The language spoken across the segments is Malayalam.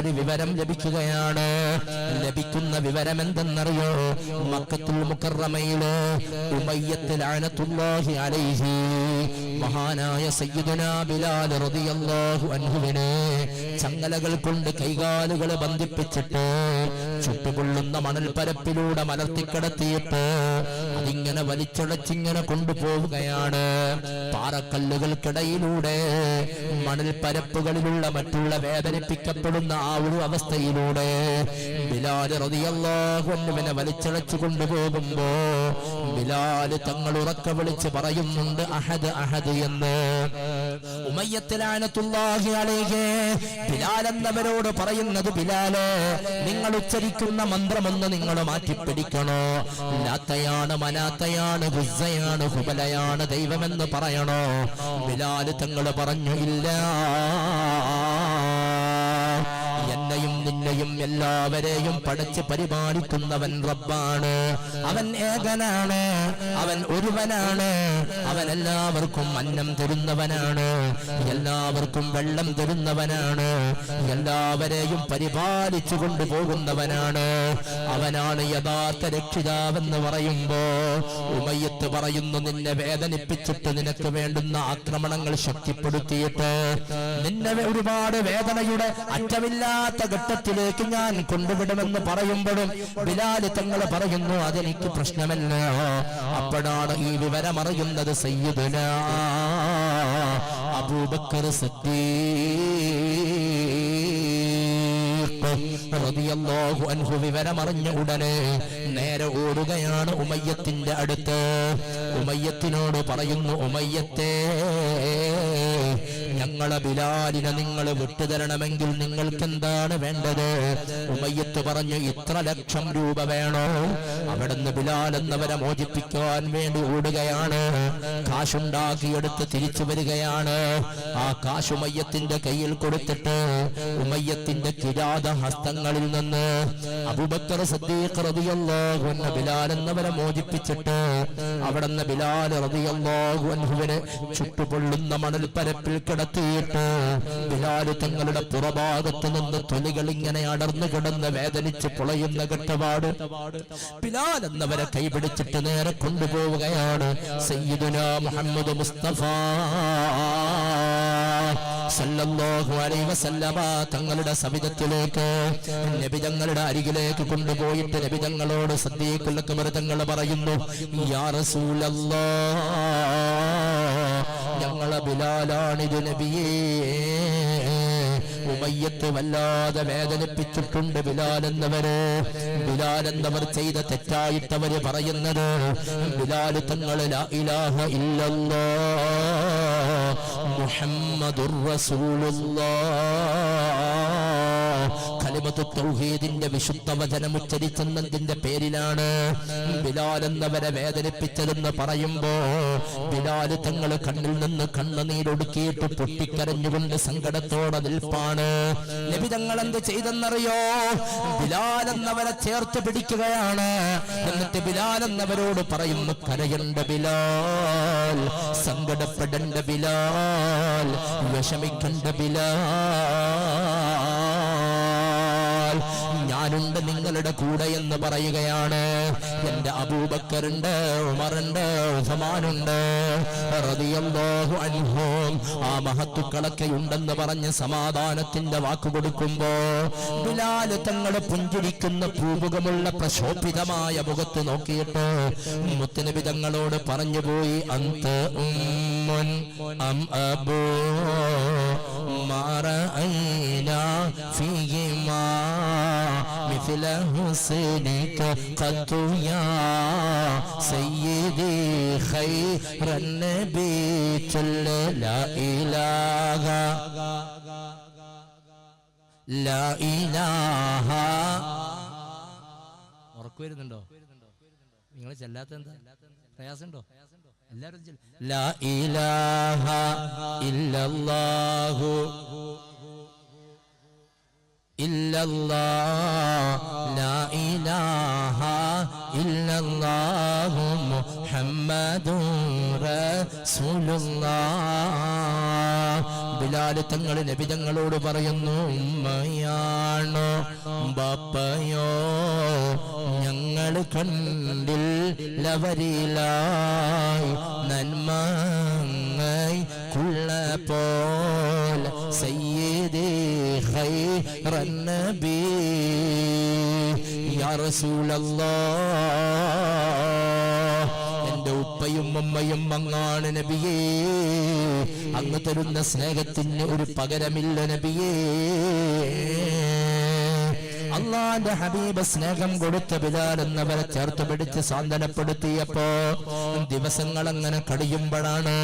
ഒരു വിവരം ലഭിക്കുകയാണ്. ലഭിക്കുന്ന വിവരം എന്തെന്നറിയോ മക്കത്തുൽ മുക്കറമയിൽ ഉമയ്യത്തിലാണ് തുല്ലാഹി അലൈഹി. മഹാനായ സയ്യിദുനാ ബിലാൽ റളിയല്ലാഹു അൻഹുവിനെ ചങ്ങലകൾ കൊണ്ട് കൈകാലുകൾ ബന്ധിപ്പിച്ചിട്ട് ചുട്ടുകൊള്ളുന്ന മണൽപ്പരപ്പിലൂടെ മലർത്തിക്കിടത്തിയിട്ട് അതിങ്ങനെ വലിച്ചുളച്ചിങ്ങനെ കൊണ്ടുപോവുകയാണ്. പാറക്കല്ലുകൾക്കിടയിലൂടെ മണൽപ്പരപ്പുകളിലുള്ള മറ്റുള്ള വേദനിപ്പിക്കപ്പെടുന്ന ആ ഒരു അവസ്ഥയിലൂടെ ബിലാൽ റതിയല്ലാഹുവിനെ വലിച്ചടച്ചു കൊണ്ടുപോകുമ്പോ ബിലാൽ തങ്ങൾ ഉറക്ക വിളിച്ച് പറയുന്നുണ്ട് അഹദ് അഹദ് എന്ന്. ബിലാൽ എന്നവരോട് പറയുന്നത് ബിലാൽ നിങ്ങൾ ഉച്ചരിക്കുന്ന മന്ത്രമൊന്ന് നിങ്ങൾ മാറ്റിപ്പിടിക്കണോ? ലാത്തയാണ് മനാത്തയാണ് ഹുസയാണ് ഹുബലയാണ് ദൈവമെന്ന് പറയണോ? ബിലാൽ തങ്ങൾ പറഞ്ഞു ഇല്ല. എന്നെയും നിന്നെയും എല്ലാവരെയും പഠിച്ച് പരിപാലിക്കുന്നവൻ റബ്ബാണ്. അവൻ ഏകനാണ് അവൻ ഒരുവനാണ് അവൻ എല്ലാവർക്കും അന്നം തരുന്നവനാണ് എല്ലാവർക്കും വെള്ളം തരുന്നവനാണ് എല്ലാവരെയും പരിപാലിച്ചു കൊണ്ടുപോകുന്നവനാണ് അവനാണ് യഥാർത്ഥ രക്ഷിതാവെന്ന് പറയുമ്പോ ഉമയ്യത്ത് പറയുന്നു നിന്നെ വേദനിപ്പിച്ചിട്ട് നിനക്ക് വേണ്ടുന്ന ആക്രമണങ്ങൾ ശക്തിപ്പെടുത്തിയിട്ട് നിന്നെ ഒരുപാട് വേദനയുടെ അറ്റമില്ലാത്ത ഘട്ടത്തിലേക്ക് ഞാൻ കൊണ്ടുവിടുമെന്ന് പറയുമ്പോഴും ബിലാൽ തങ്ങൾ പറയുന്നു അതെനിക്ക് പ്രശ്നമല്ല. അപ്പോഴാണ് ഈ വിവരം അറിയുന്നത് സയ്യിദുന അബൂബക്കർ അൻഹു വിവരമറിഞ്ഞ ഉടനെ നേരെ ഓടുകയാണ് ഉമയ്യത്തിന്റെ അടുത്ത്. ഉമയ്യത്തിനോട് പറയുന്നു ഉമയ്യത്തെ ഞങ്ങളെ ബിലാലിനെ നിങ്ങൾ വിട്ടുതരണമെങ്കിൽ നിങ്ങൾക്ക് എന്താണ് വേണ്ടത്? ഉമയ്യത്ത് പറഞ്ഞു ഇത്ര ലക്ഷം രൂപ വേണോ? അവിടുന്ന് ബിലാൽ എന്നവരെ മോചിപ്പിക്കാൻ വേണ്ടി ഓടുകയാണ്. കാശുണ്ടാക്കിയെടുത്ത് തിരിച്ചു വരികയാണ്. ആ കാശ് ഉമയ്യത്തിന്റെ കയ്യിൽ കൊടുത്തിട്ട് ഉമയ്യത്തിന്റെ കിരാത ഹസ്തങ്ങളിൽ നിന്ന് അബൂബക്കർ സദ്ദീഖ് റളിയല്ലാഹു അൻഹു ബിലാൽ എന്നവരെ മോചിപ്പിച്ചിട്ട് അവിടുന്ന് ബിലാൽ റളിയല്ലാഹു അൻഹുവിനെ ചുട്ടുപൊള്ളുന്ന മണൽപ്പരപ്പിൽ കിടത്തിയിട്ട് ബിലാൽ തങ്ങളുടെ പുറഭാഗത്ത് നിന്ന് തൊലികൾ ഇങ്ങനെ അടർന്നു കിടന്ന് വേദനിച്ച് പുളയുന്ന ഘട്ടപാട് ബിലാൽ എന്നവരെ കൈപിടിച്ചിട്ട് നേരെ കൊണ്ടുപോവുകയാണ് സയ്യിദുന മുഹമ്മദ് മുസ്തഫ. സല്ലല്ലാഹു അലൈഹി വസല്ലമ തങ്ങളുടെ സവിധത്തിലേക്ക് നബി തങ്ങളുടെ അരികിലേക്ക് കൊണ്ടുപോയിട്ട് നബി തങ്ങളോട് കുമരതങ്ങൾ തങ്ങൾ പറയുന്നു യാ റസൂലല്ലാ ഞങ്ങളെ ബിലാലാണിത് നബിയേ. ഉമയ്യത്ത് വല്ലാതെ വേദനിപ്പിച്ചിട്ടുണ്ട് ബിലാൽ എന്നവർ ചെയ്ത തെറ്റായിട്ടവര് പറയുന്നത് ബിലാൽ തങ്ങൾ ലാ ഇലാഹ ഇല്ലല്ലോ. മുഹമ്മദുർ റസൂലുള്ളാഹ് തൗഹീദിന്റെ വിശുദ്ധ വചനം ഉച്ചരിച്ചെന്നതിന്റെ പേരിലാണ് ബിലാൽ എന്നവരെ വേദനിപ്പിച്ചതെന്ന് പറയുമ്പോ ബിലാൽ തങ്ങൾ കണ്ണിൽ നിന്ന് കണ്ണുനീരൊടുക്കിയിട്ട് പൊട്ടിക്കരഞ്ഞുകൊണ്ട് സങ്കടത്തോടെ നിൽപ്പാണ്. നബി തങ്ങൾ എന്ത് ചെയ്തെന്നറിയോ? ബിലാൽ എന്നവരെ ചേർത്ത് പിടിക്കുകയാണ്. എന്നിട്ട് ബിലാൽ എന്നവരോട് പറയുന്നു കരയണ്ട ബിലാൽ സങ്കടപ്പെടേണ്ട ബിലാൽ വിഷമിക്കണ്ട ബിലാൽ. ഞാനുണ്ട് നിങ്ങളുടെ കൂടെ എന്ന് പറയുകയാണ്. എന്റെ അബൂബക്കറുണ്ട് ഉമറുണ്ട് ഉസമാനുണ്ട്. ആ മഹത്തുക്കളൊക്കെ ഉണ്ടെന്ന് പറഞ്ഞ് സമാധാനത്തിന്റെ വാക്കു കൊടുക്കുമ്പോ ബിലാൽ തങ്ങളെ പുഞ്ചിരിക്കുന്ന പൂമുഖമുള്ള പ്രശോഭിതമായ മുഖത്ത് നോക്കിയിട്ട് മുത്തുനബി തങ്ങളോട് പറഞ്ഞുപോയി അന്ത് ഉമ്മൻ അം അബോ മാറ അൻ مثل حسنك قد يا سيدي خير النبي جل لا إله لا إله ഉറക്കു വരുന്നുണ്ടോ നിങ്ങൾ ചെല്ലാത്ത എന്താ പ്രയാസമുണ്ടോ എല്ലാവരും ചെല്ല്. ലാ ഇലാഹ ഇല്ലല്ലാഹു നബി തങ്ങളോട് പറയുന്നു ഉമ്മയാണോ ബാപ്പയോ? ഞങ്ങൾ കണ്ടിൽ ലവരിലായി നന്മങ്ങൈ എന്റെ ഉപ്പയും അമ്മയും അങ്ങാണ് നബിയേ. അങ്ങ് തരുന്ന സ്നേഹത്തിന് ഒരു പകരമില്ല നബിയേ. അള്ളാന്റെ ഹബീബ് സ്നേഹം കൊടുത്ത ബിലാൽ എന്നവരെ ചേർത്ത് പിടിച്ച് സാന്ത്വനപ്പെടുത്തിയപ്പോ ദിവസങ്ങൾ അങ്ങനെ കടിയുമ്പോഴാണ്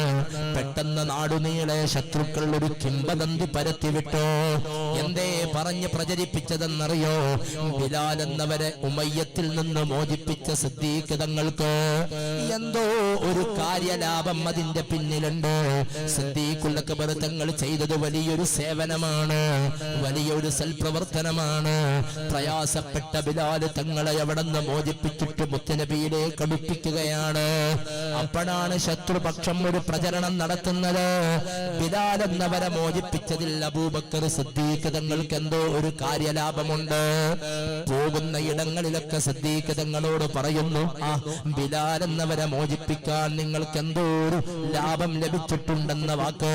പെട്ടെന്ന് നാടുനീളെ ശത്രുക്കൾ ഒരു കിംബദന്തി പരത്തിവിട്ടോ. എന്തേ പറഞ്ഞ് പ്രചരിപ്പിച്ചതെന്നറിയോ? ബിലാൽ എന്നവരെ ഉമയ്യത്തിൽ നിന്ന് മോചിപ്പിച്ച സിദ്ധീകൃതങ്ങൾക്ക് എന്തോ ഒരു കാര്യലാഭം അതിന്റെ പിന്നിലുണ്ട്. സിദ്ധീഖുല്ലക്ക് തങ്ങൾ ചെയ്തത് വലിയൊരു സേവനമാണ് വലിയൊരു സൽപ്രവർത്തനമാണ്. പ്രയാസപ്പെട്ട ബിലാൽ തങ്ങളെ എവിടെ നിന്ന് മോചിപ്പിച്ചിട്ട് മുത്തനബിയിലേക്ക് അടുപ്പിക്കുകയാണ് അപ്പോഴാണ് ശത്രുപക്ഷം ഒരു പ്രചരണം നടത്തുന്നത്. ബിലാൽ എന്നവരെ മോചിപ്പിച്ചതിൽ അബൂബക്കർ സിദ്ദീഖ് തങ്ങൾക്ക് എന്തോ ഒരു കാര്യലാഭമുണ്ട്. പോകുന്ന ഇടങ്ങളിലൊക്കെ സിദ്ദീഖ് തങ്ങളോട് പറയുന്നു ആ ബിലാൽ എന്നവരെ മോചിപ്പിക്കാൻ നിങ്ങൾക്ക് എന്തോ ഒരു ലാഭം ലഭിച്ചിട്ടുണ്ടെന്ന വാക്ക്.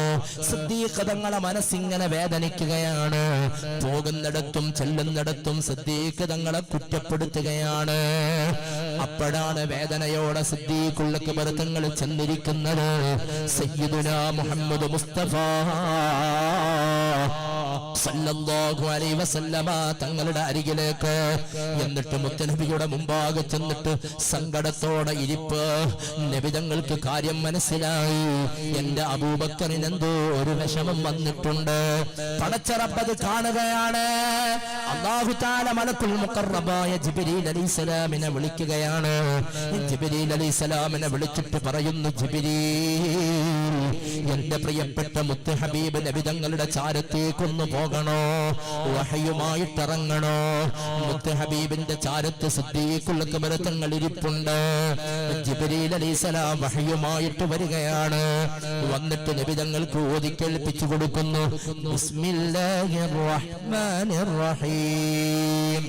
സിദ്ദീഖ് തങ്ങളെ മനസ്സിങ്ങനെ വേദനിക്കുകയാണ്. പോകുന്നിടത്തും ചെല്ലുന്നിടത്തും സിദ്ദീഖ് തങ്ങളെ കുറ്റപ്പെടുത്തുകയാണ്. അപ്പോഴാണ് വേദനയോടെ സിദ്ദീഖുള്ളക്ക് ബർത്തങ്ങൾ ചെന്നിരിക്കുന്നത്. സയ്യിദുന മുഹമ്മദ് മുസ്തഫ. സല്ലല്ലാഹു അലൈഹി വസല്ലമ തങ്ങളുടെ അരികിലേക്ക് എന്നിട്ട് മുത്തനബിയുടെ മുമ്പാകെ ചെന്നിട്ട് സങ്കടത്തോടെ ഇരിപ്പ്. നബി തങ്ങൾക്ക് കാര്യം മനസ്സിലായി. എന്റെ അബൂബക്കറിന് എന്തോ ഒരു വിഷമം വന്നിട്ടുണ്ട്. പടച്ചറപ്പത് കാണുകയാണ്. അള്ളാഹുതാല മലക്കുൽ മുഖറബായ ജിബിരിൽ അലൈഹിസ്സലാമിനെ വിളിക്കുകയാണ്. ജിബിരിൽ അലൈഹിസ്സലാമിനെ വിളിച്ചിട്ട് പറയുന്നു ജിബിരീ എന്റെ പ്രിയപ്പെട്ട മുത്ത് ഹബീബ് നബി തങ്ങളുടെ ചാരത്തേക്കൊന്ന് പോകണോ വഹയുമായിട്ട് ഇറങ്ങണോ മുത്ത് ഹബീബിന്റെ ചാരത്ത് സിദ്ദീഖുൽ തങ്ങൾ ഇരിപ്പുണ്ട് ജിബ്രീൽ അലൈഹിസ്സലാം വഹയുമായിട്ട് വരികയാണ് വന്നിട്ട് നബി തങ്ങൾക്ക് ഓതി കേൾപ്പിച്ചു കൊടുക്കുന്നു ബിസ്മില്ലാഹിർ റഹ്മാനിർ റഹീം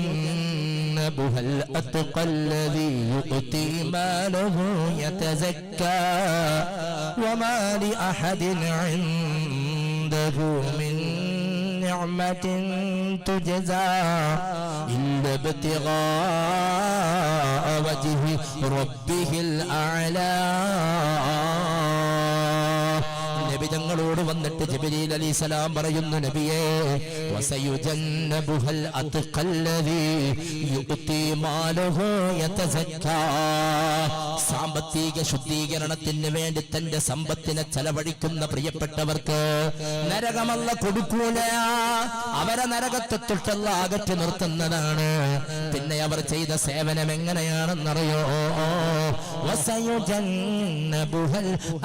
وسيجنبها الأتقى الذي يؤتي ماله يتزكى وما لأحد عنده من نعمة تجزى إلا ابتغاء وجه ربه الأعلى. നബി തങ്ങളോട് വന്നിട്ട് ജബരീൽ അലി സലാം പറയുന്നു നബിയെ സാമ്പത്തിക ശുദ്ധീകരണത്തിന് വേണ്ടി തന്റെ സമ്പത്തിനെ ചെലവഴിക്കുന്ന പ്രിയപ്പെട്ടവർക്ക് നരകമല്ല കൊടുക്കൂല. അവരെ നരകത്തെ തൊട്ടല്ല അകറ്റി നിർത്തുന്നതാണ്. പിന്നെ അവർ ചെയ്ത സേവനം എങ്ങനെയാണെന്നറിയോ?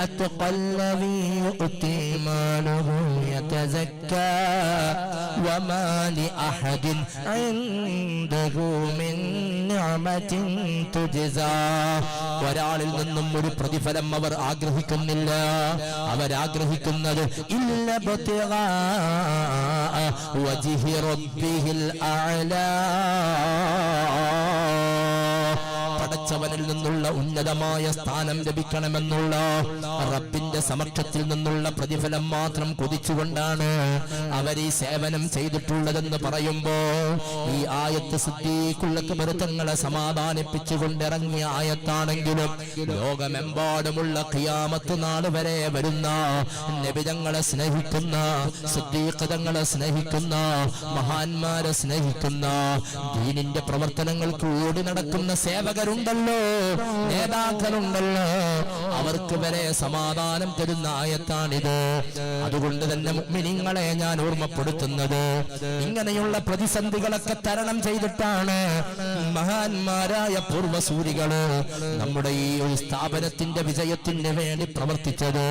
അത്ഖല്ലദീ يؤتي ماله يتزكى وما لأحد عنده من نعمة تجزى ഒരാളിൽ നിന്നും ഒരു പ്രതിഫലം അവർ ആഗ്രഹിക്കുന്നില്ല അവരാഗ്രഹിക്കുന്നത് ഇല്ല ابتغاء وجه ربه الأعلى പടച്ചവനിൽ നിന്നുള്ള ഉന്നതമായ സ്ഥാനം ലഭിക്കണമെന്നുള്ള റബ്ബിന്റെ സമക്ഷത്തിൽ നിന്നുള്ള പ്രതിഫലം മാത്രം കൊതിച്ചുകൊണ്ടാണ് അവർ ഈ സേവനം ചെയ്തിട്ടുള്ളതെന്ന് പറയുമ്പോ ഈ ആയത്ത് സിദ്ദീഖുള്ളക്ക് മരുത്തങ്ങളെ സമാധാനിപ്പിച്ചുകൊണ്ട് ഇറങ്ങിയ ആയത്താണെങ്കിലും ലോകമെമ്പാടുമുള്ള ഖിയാമത്ത് നാൾ വരെ വരുന്ന നബിതങ്ങളെ സ്നേഹിക്കുന്ന സിദ്ദീഖതങ്ങളെ സ്നേഹിക്കുന്ന മഹാന്മാരെ സ്നേഹിക്കുന്ന ദീനിന്റെ പ്രവർത്തനങ്ങൾക്ക് ഓടി നടക്കുന്ന സേവകരുണ്ടല്ലോ. നേതാക്കളുണ്ടല്ലോ. അവർക്ക് വരെ സമാധാനം തരുന്ന ആയത്താണിത്. അതുകൊണ്ട് തന്നെ മുഅ്മിനീങ്ങളെ ഞാൻ ഓർമ്മപ്പെടുത്തുന്നത്. ഇങ്ങനെയുള്ള പ്രതിസന്ധികളൊക്കെ തരണം ചെയ്തിട്ടാണ് മഹാന്മാരായ പൂർവസൂരികൾ നമ്മുടെ ഈ ഒരു സ്ഥാപനത്തിന്റെ വിജയത്തിന് വേണ്ടി പ്രവർത്തിച്ചത്.